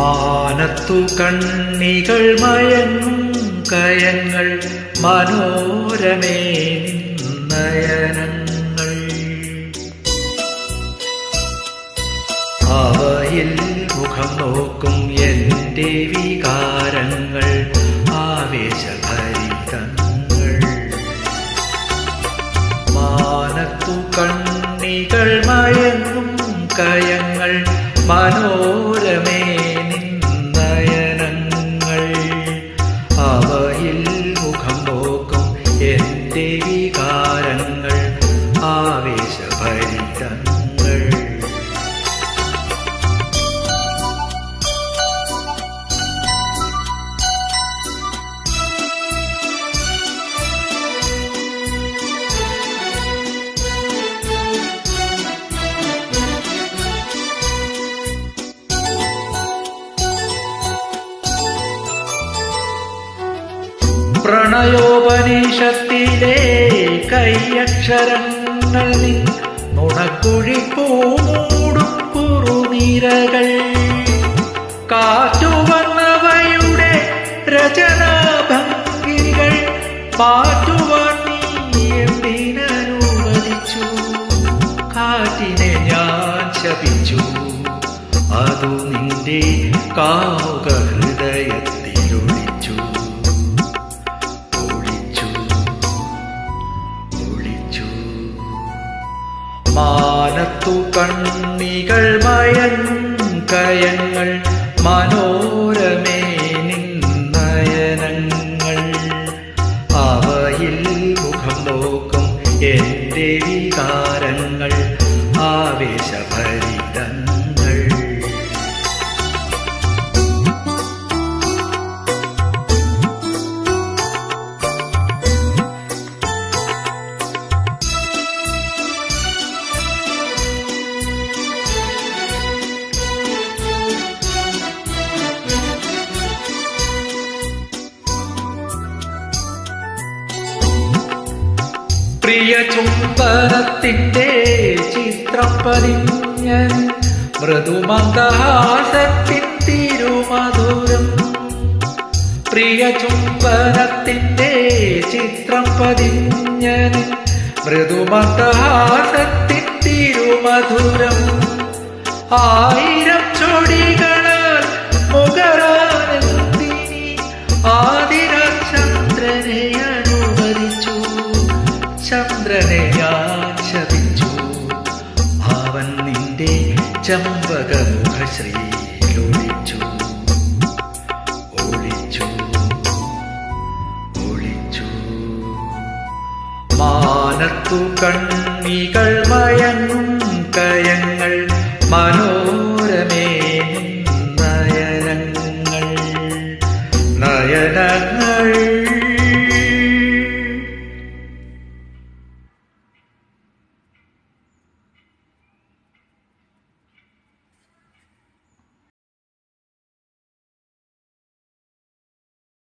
മാനത്തു കണ്ണികൾ മയങ്ങും കയങ്ങൾ മനോരമേ നയനങ്ങൾ അവയിൽ മുഖം നോക്കും എന്റെ വികാരങ്ങൾ ആവേശഭരിതങ്ങൾ. മാനത്തു കണ്ണികൾ മയങ്ങും കയങ്ങൾ മനോരമേ പ്രണയോപനിഷത്തിലെ കൈയക്ഷരങ്ങൾ നിൻ നുണക്കുഴി പൂമൂടും കുറുനിരകൾ കാറ്റുവന്നവയുടെ രചനാഭംഗികൾ പാറ്റുവാൻ കാറ്റിനെ ഞാൻ ശപിച്ചു. അതു നിന്റെ കാമുക മാനത്തു കണ്ണികൾ കയങ്ങൾ മനോരമേ നിന്നയനങ്ങൾ. അവയിൽ മുഖം നോക്കും എന്റെ വികാരങ്ങൾ ആവേശഭരിതങ്ങൾ പ്രിയ ചുംബനത്തിന്റെ ചിത്രം പതിഞ്ഞ മൃദുമന്ദഹാസത്തിൻ തിരുമധുരം പ്രിയ ചുംബനത്തിന്റെ ചിത്രം പതിഞ്ഞൻ മൃദുമന്ദഹാസത്തിൻ തിരുമധുരം ആയിരം ചൊടികളാൽ മുഖരാനന്ദിനി ആതിര നിന്റെ ചമ്പകമുഖശ്രീ ഒളിച്ചു. ഒളിച്ചു. മാനത്തു കണ്ണികൾ മയങ്ങും കയങ്ങൾ മനോരമേ